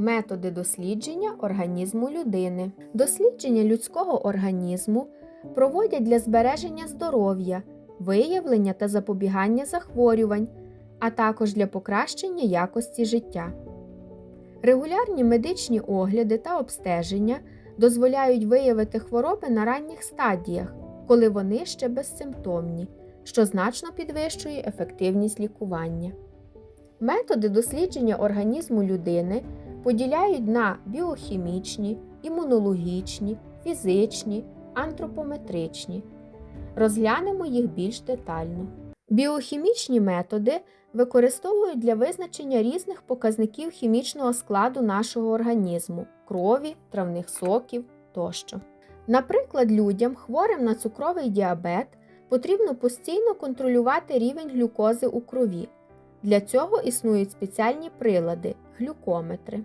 Методи дослідження організму людини. Дослідження людського організму проводять для збереження здоров'я, виявлення та запобігання захворювань, а також для покращення якості життя. Регулярні медичні огляди та обстеження дозволяють виявити хвороби на ранніх стадіях, коли вони ще безсимптомні, що значно підвищує ефективність лікування. Методи дослідження організму людини поділяють на біохімічні, імунологічні, фізичні, антропометричні. Розглянемо їх більш детально. Біохімічні методи використовують для визначення різних показників хімічного складу нашого організму крові, травних соків тощо. Наприклад, людям, хворим на цукровий діабет, потрібно постійно контролювати рівень глюкози у крові. Для цього існують спеціальні прилади глюкометри.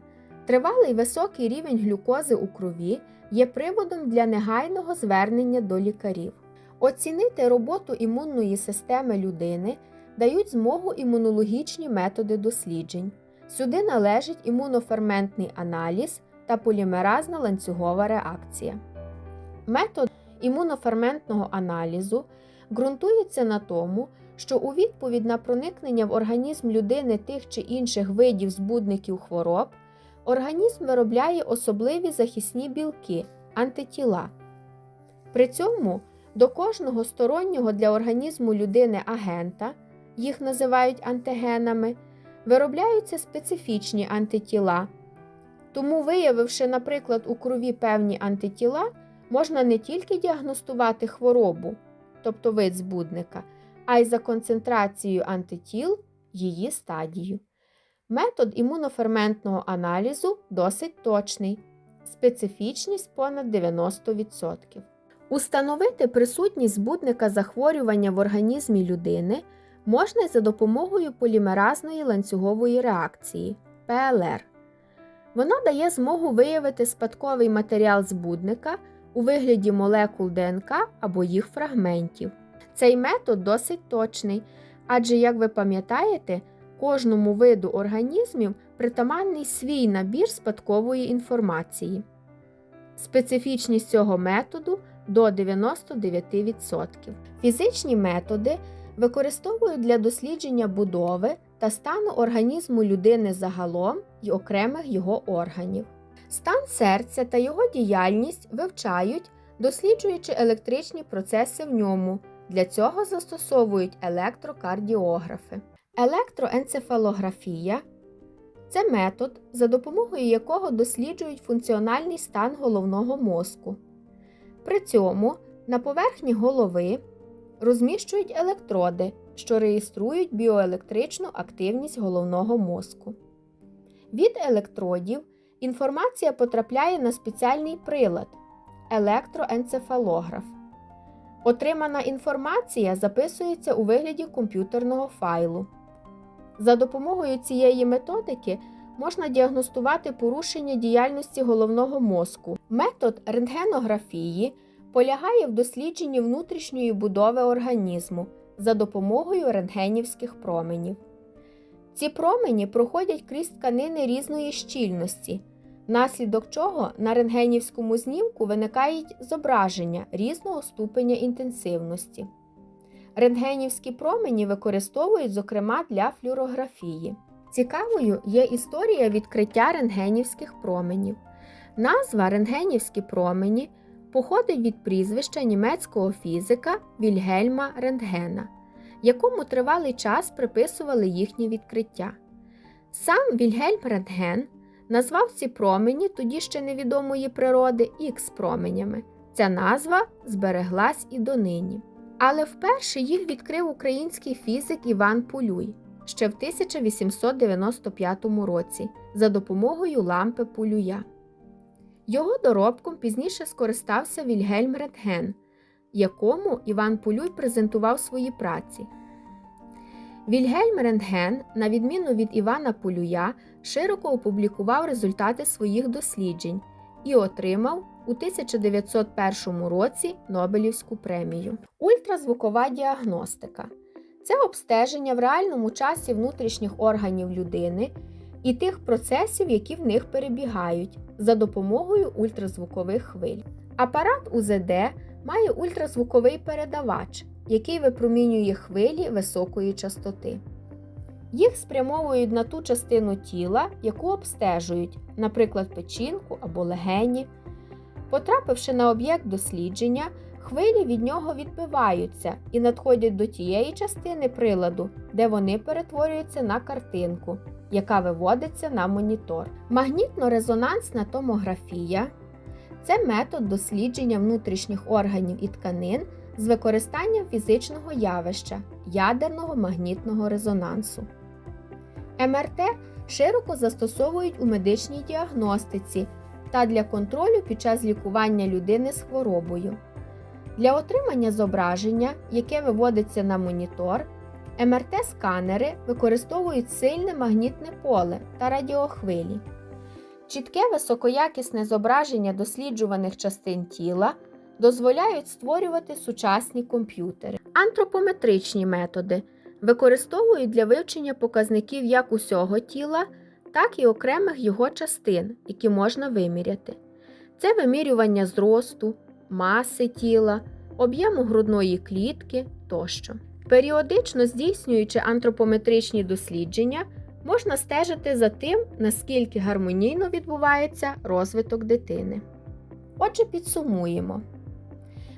Тривалий високий рівень глюкози у крові є приводом для негайного звернення до лікарів. Оцінити роботу імунної системи людини дають змогу імунологічні методи досліджень. Сюди належить імуноферментний аналіз та полімеразна ланцюгова реакція. Метод імуноферментного аналізу ґрунтується на тому, що у відповідь на проникнення в організм людини тих чи інших видів збудників хвороб організм виробляє особливі захисні білки антитіла. При цьому до кожного стороннього для організму людини агента, їх називають антигенами, виробляються специфічні антитіла. Тому, виявивши, наприклад, у крові певні антитіла, можна не тільки діагностувати хворобу, тобто вид збудника, а й за концентрацією антитіл її стадію. Метод імуноферментного аналізу досить точний, специфічність понад 90%. Установити присутність збудника захворювання в організмі людини можна за допомогою полімеразної ланцюгової реакції ПЛР. Вона дає змогу виявити спадковий матеріал збудника у вигляді молекул ДНК або їх фрагментів. Цей метод досить точний, адже, як ви пам'ятаєте, кожному виду організмів притаманний свій набір спадкової інформації. Специфічність цього методу до 99%. Фізичні методи використовують для дослідження будови та стану організму людини загалом і окремих його органів. Стан серця та його діяльність вивчають, досліджуючи електричні процеси в ньому. Для цього застосовують електрокардіографи. Електроенцефалографія це метод, за допомогою якого досліджують функціональний стан головного мозку. При цьому на поверхні голови розміщують електроди, що реєструють біоелектричну активність головного мозку. Від електродів інформація потрапляє на спеціальний прилад електроенцефалограф. Отримана інформація записується у вигляді комп'ютерного файлу. За допомогою цієї методики можна діагностувати порушення діяльності головного мозку. Метод рентгенографії полягає в дослідженні внутрішньої будови організму за допомогою рентгенівських променів. Ці промені проходять крізь тканини різної щільності, внаслідок чого на рентгенівському знімку виникають зображення різного ступеня інтенсивності. Рентгенівські промені використовують, зокрема, для флюорографії. Цікавою є історія відкриття рентгенівських променів. Назва рентгенівські промені походить від прізвища німецького фізика Вільгельма Рентгена, якому тривалий час приписували їхнє відкриття. Сам Вільгельм Рентген назвав ці промені тоді ще невідомої природи ікс променями. Ця назва збереглась і донині. Але вперше їх відкрив український фізик Іван Полюй ще в 1895 році за допомогою лампи Полюя. Його доробком пізніше скористався Вільгельм Рентген, якому Іван Полюй презентував свої праці. Вільгельм Рентген, на відміну від Івана Полюя, широко опублікував результати своїх досліджень і отримав у 1901 році Нобелівську премію. Ультразвукова діагностика це обстеження в реальному часі внутрішніх органів людини і тих процесів, які в них перебігають, за допомогою ультразвукових хвиль. Апарат УЗД має ультразвуковий передавач, який випромінює хвилі високої частоти. Їх спрямовують на ту частину тіла, яку обстежують, наприклад, печінку або легені. Потрапивши на об'єкт дослідження, хвилі від нього відбиваються і надходять до тієї частини приладу, де вони перетворюються на картинку, яка виводиться на монітор. Магнітно-резонансна томографія це метод дослідження внутрішніх органів і тканин з використанням фізичного явища ядерного магнітного резонансу. МРТ широко застосовують у медичній діагностиці та для контролю під час лікування людини з хворобою. Для отримання зображення, яке виводиться на монітор, МРТ-сканери використовують сильне магнітне поле та радіохвилі. Чітке високоякісне зображення досліджуваних частин тіла дозволяють створювати сучасні комп'ютери. Антропометричні методи використовують для вивчення показників як усього тіла, так і окремих його частин, які можна виміряти. Це вимірювання зросту, маси тіла, об'єму грудної клітки тощо. Періодично здійснюючи антропометричні дослідження, можна стежити за тим, наскільки гармонійно відбувається розвиток дитини. Отже, підсумуємо.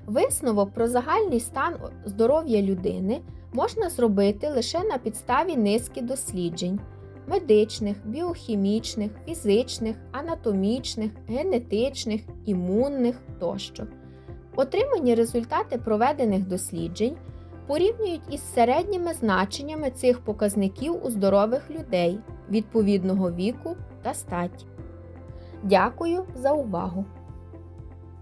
Висновок про загальний стан здоров'я людини можна зробити лише на підставі низки досліджень медичних, біохімічних, фізичних, анатомічних, генетичних, імунних тощо. Отримані результати проведених досліджень порівнюють із середніми значеннями цих показників у здорових людей відповідного віку та статі. Дякую за увагу!